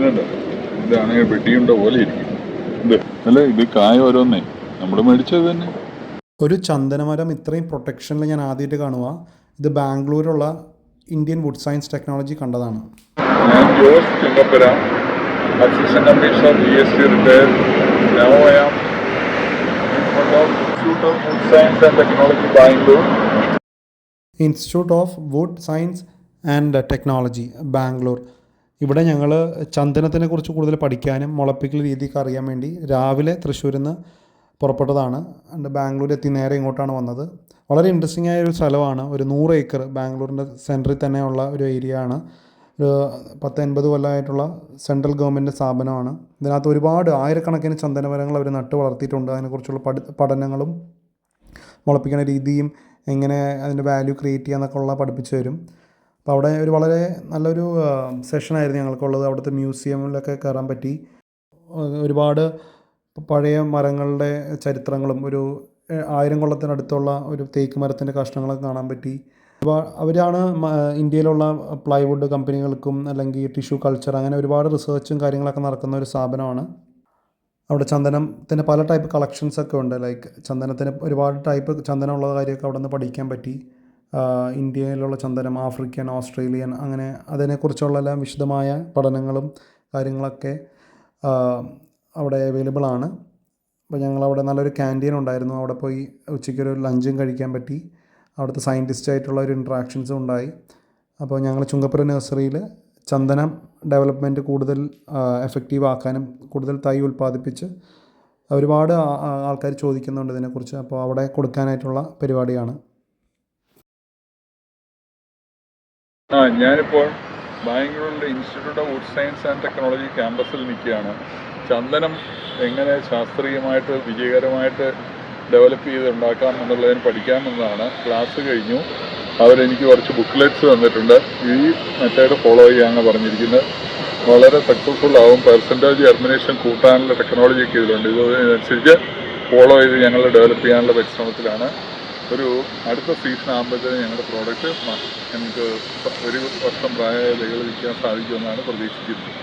ഇതാണെങ്കിൽ വെടിയുണ്ട പോലെ ഇരിക്കും. അല്ല? ഇത് കായ ഓരോന്നേ. നമ്മൾ മേടിച്ചത് തന്നെ. ഒരു ചന്ദനമരം ഇത്രയും പ്രൊട്ടക്ഷനിൽ ഞാൻ ആദ്യമായിട്ട് കാണുക. ഇത് ബാംഗ്ലൂരുള്ള ഇന്ത്യൻ വുഡ് സയൻസ് ടെക്നോളജി കണ്ടതാണ്. ഞാൻ Jose Chungappura assistant commissioner B S C retire. Now I am institute of food science and technology Bangalore. Institute of wood science and technology Bangalore. ഇവിടെ ഞങ്ങൾ ചന്ദനത്തിനെ കുറിച്ച് കൂടുതൽ പഠിക്കാനും മുളപ്പിക്കൽ രീതിയൊക്കെ അറിയാൻ വേണ്ടി രാവിലെ തൃശ്ശൂരിൽ നിന്ന് പുറപ്പെട്ടതാണ്. and ബാംഗ്ലൂർ എത്തി നേരെ ഇങ്ങോട്ടാണ് വന്നത്. വളരെ ഇൻട്രസ്റ്റിംഗ് ആയ ഒരു സ്ഥലമാണ്. ഒരു നൂറ് ഏക്കർ ബാംഗ്ലൂരിന്റെ സെന്ററിൽ തന്നെയുള്ള ഒരു ഏരിയ ആണ്. ഒരു പത്ത് എൺപത് കൊല്ലമായിട്ടുള്ള സെൻട്രൽ ഗവൺമെന്റ് സ്ഥാപനമാണ്. ഇതിനകത്ത് ഒരുപാട് ആയിരക്കണക്കിന് ചന്ദനമരങ്ങൾ അവർ നട്ട് വളർത്തിയിട്ടുണ്ട്. അതിനെക്കുറിച്ചുള്ള പഠി പഠനങ്ങളും മുളപ്പിക്കുന്ന രീതിയും എങ്ങനെ അതിന്റെ വാല്യൂ ക്രിയേറ്റ് ചെയ്യാന്നൊക്കെ ഉള്ള പഠിപ്പിച്ചു തരും. അപ്പോൾ അവിടെ ഒരു വളരെ നല്ലൊരു സെഷനായിരുന്നു ഞങ്ങൾക്കുള്ളത്. അവിടുത്തെ മ്യൂസിയമിലൊക്കെ കയറാൻ പറ്റി. ഒരുപാട് പഴയ മരങ്ങളുടെ ചരിത്രങ്ങളും ഒരു ആയിരം കൊല്ലത്തിനടുത്തുള്ള ഒരു തേക്ക് മരത്തിന്റെ കഷ്ണങ്ങളൊക്കെ കാണാൻ പറ്റി. അവരാണ് ഇന്ത്യയിലുള്ള പ്ലൈവുഡ് കമ്പനികൾക്കും അല്ലെങ്കിൽ ടിഷ്യൂ കൾച്ചർ അങ്ങനെ ഒരുപാട് റിസർച്ചും കാര്യങ്ങളൊക്കെ നടക്കുന്ന ഒരു സ്ഥാപനമാണ്. അവിടെ ചന്ദനത്തിന്റെ പല ടൈപ്പ് കളക്ഷൻസൊക്കെ ഉണ്ട്. ലൈക്ക് ചന്ദനത്തിന് ഒരുപാട് ടൈപ്പ് ചന്ദനമുള്ള കാര്യമൊക്കെ അവിടെ നിന്ന് പഠിക്കാൻ പറ്റി. ഇന്ത്യയിലുള്ള ചന്ദനം ആഫ്രിക്കൻ ഓസ്ട്രേലിയൻ അങ്ങനെ അതിനെക്കുറിച്ചുള്ള എല്ലാം വിശദമായ പഠനങ്ങളും കാര്യങ്ങളൊക്കെ അവിടെ അവൈലബിൾ ആണ്. അപ്പോൾ ഞങ്ങളവിടെ നല്ലൊരു ക്യാന്റീൻ ഉണ്ടായിരുന്നു. അവിടെ പോയി ഉച്ചയ്ക്കൊരു ലഞ്ചും കഴിക്കാൻ പറ്റി. അവിടുത്തെ സയന്റിസ്റ്റ് ആയിട്ടുള്ള ഒരു ഇൻട്രാക്ഷൻസും ഉണ്ടായി. അപ്പോൾ ഞങ്ങൾ ചുങ്കപ്പുര നഴ്സറിയിൽ ചന്ദനം ഡെവലപ്മെന്റ് കൂടുതൽ എഫക്റ്റീവ് ആക്കാനും കൂടുതൽ തൈ ഉൽപ്പാദിപ്പിച്ച് ഒരുപാട് ആൾക്കാർ ചോദിക്കുന്നുണ്ട് ഇതിനെക്കുറിച്ച്. അപ്പോൾ അവിടെ കൊടുക്കാനായിട്ടുള്ള പരിപാടിയാണ്. ആ ഞാനിപ്പോൾ ബാംഗ്ലൂരിലെ institute of wood science and technology ക്യാമ്പസിൽ നിൽക്കുകയാണ്. ചന്ദനം എങ്ങനെ ശാസ്ത്രീയമായിട്ട് വിജയകരമായിട്ട് ഡെവലപ്പ് ചെയ്ത് ഉണ്ടാക്കാം എന്നുള്ളതിന് പഠിക്കാമെന്നതാണ് ക്ലാസ് കഴിഞ്ഞു. അവരെനിക്ക് കുറച്ച് ബുക്ക്ലെറ്റ്സ് തന്നിട്ടുണ്ട്. ഈ മെത്തേഡ് ഫോളോ ചെയ്യാമെന്ന് പറഞ്ഞിരിക്കുന്നത്. വളരെ സക്സസ്ഫുൾ ആവും. പെർസെന്റേജ് ജെർമിനേഷൻ കൂട്ടാനുള്ള ടെക്നോളജി ഒക്കെ ഇതിലുണ്ട്. ഇതനുസരിച്ച് ഫോളോ ചെയ്ത് ഞങ്ങൾ ഡെവലപ്പ് ചെയ്യാനുള്ള പരിശ്രമത്തിലാണ്. ഒരു അടുത്ത സീസൺ ആകുമ്പോഴത്തേന് ഞങ്ങളുടെ പ്രോഡക്റ്റ് ഞങ്ങൾക്ക് ഒരു വർഷം പ്രായമായ തൈകൾ വിൽക്കാൻ സാധിക്കുമെന്നാണ് പ്രതീക്ഷിക്കുന്നത്.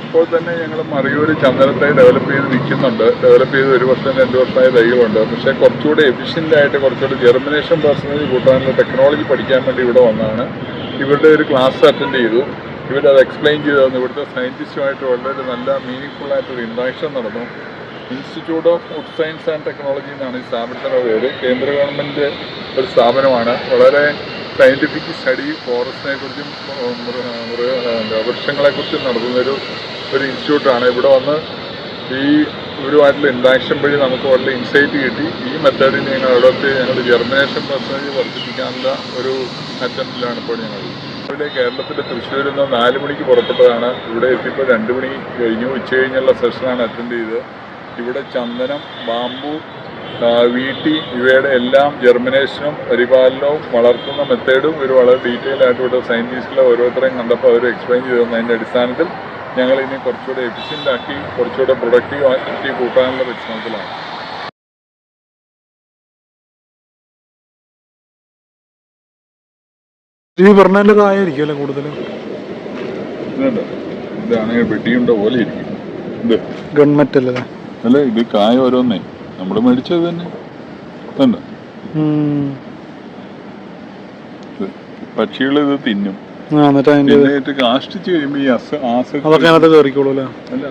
ഇപ്പോൾ തന്നെ ഞങ്ങൾ മറിയൂർ ചന്ദനത്തെ ഡെവലപ്പ് ചെയ്ത് വിൽക്കുന്നുണ്ട്. ഡെവലപ്പ് ചെയ്ത് ഒരു വർഷം രണ്ട് വർഷമായ തൈകളുണ്ട് പക്ഷേ കുറച്ചുകൂടി എഫിഷ്യന്റ് ആയിട്ട് കുറച്ചുകൂടി ജെർമിനേഷൻ പേഴ്സണേജ് കൂട്ടാനുള്ള ടെക്നോളജി പഠിക്കാൻ വേണ്ടി ഇവിടെ വന്നതാണ് ഇവരുടെ ഒരു ക്ലാസ് അറ്റൻഡ് ചെയ്തു. ഇവരത് എക്സ്പ്ലെയിൻ ചെയ്തു ഇവിടുത്തെ സയന്റിസ്റ്റുമായിട്ട് വളരെ നല്ല മീനിങ് ആയിട്ടൊരു ഇൻട്രാക്ഷൻ നടന്നു. Institute of food science and technology എന്നാണ് ഈ സ്ഥാപനത്തിന്റെ പേര്. കേന്ദ്ര ഗവൺമെന്റ് ഒരു സ്ഥാപനമാണ്. വളരെ സയന്റിഫിക് സ്റ്റഡി ഫോറസ്റ്റിനെ കുറിച്ചും വൃക്ഷങ്ങളെക്കുറിച്ചും നടത്തുന്നൊരു ഒരു ഇൻസ്റ്റിറ്റ്യൂട്ടാണ് ഇവിടെ വന്ന് ഈ ഇവരുമായിട്ടുള്ള ഇൻട്രാക്ഷൻ വഴി നമുക്ക് വളരെ ഇൻസൈറ്റ് കിട്ടി. ഈ മെത്തേഡിൽ ഞങ്ങൾ അഡോപ്റ്റ് ഞങ്ങളുടെ ജെർമിനേഷൻ പെർസെന്റേജ് വർദ്ധിപ്പിക്കാനുള്ള ഒരു അറ്റംപ്റ്റിലാണ് ഇപ്പോൾ ഞങ്ങൾ. ഇവിടെ കേരളത്തിലെ തൃശ്ശൂരിൽ നിന്ന് നാല് മണിക്ക് പുറപ്പെട്ടതാണ്. ഇവിടെ എത്തിയപ്പോൾ രണ്ട് മണി കഴിഞ്ഞു. ഉച്ച കഴിഞ്ഞുള്ള സെഷനാണ് അറ്റൻഡ് ചെയ്തത്. ഇവിടെ ചന്ദനം ബാമ്പു വീട്ടി ഇവയുടെ എല്ലാം ജെർമിനേഷനും പരിപാലനവും വളർത്തുന്ന മെത്തേഡും ഒരു വളരെ ഡീറ്റെയിൽ ആയിട്ട് ഇവിടെ സയന്റിസ്റ്റിലെ ഓരോരുത്തരെയും കണ്ടപ്പോൾ അവർ എക്സ്പ്ലെയിൻ ചെയ്തു തന്നതിന്റെ അടിസ്ഥാനത്തിൽ ഞങ്ങൾ ഇനി കുറച്ചുകൂടെ എഫിഷ്യന്റ് ആക്കി കുറച്ചുകൂടെ പ്രൊഡക്റ്റീവ് ആക്കി കൂട്ടാനുള്ള പരിശ്രമത്തിലാണ് ഈ പറഞ്ഞതിന്റെ കൂടുതലും? ഇതാണെങ്കിൽ വെടിയുണ്ട പോലെ ഇരിക്കും. ഇത്. ഗവൺമെന്റ് അല്ലേ അല്ല? ഇത് കായ ഓരോന്നേ. നമ്മൾ മേടിച്ചത് തന്നെ. ഇതുണ്ട് പക്ഷികൾ ഇത് തിന്നും. കാഷ്ടിച്ച് കഴിയുമ്പോ ഈ അസ ആസ അതൊക്കെ അതിനകത്ത് കയറിക്കോളൂ അല്ലേ? അല്ല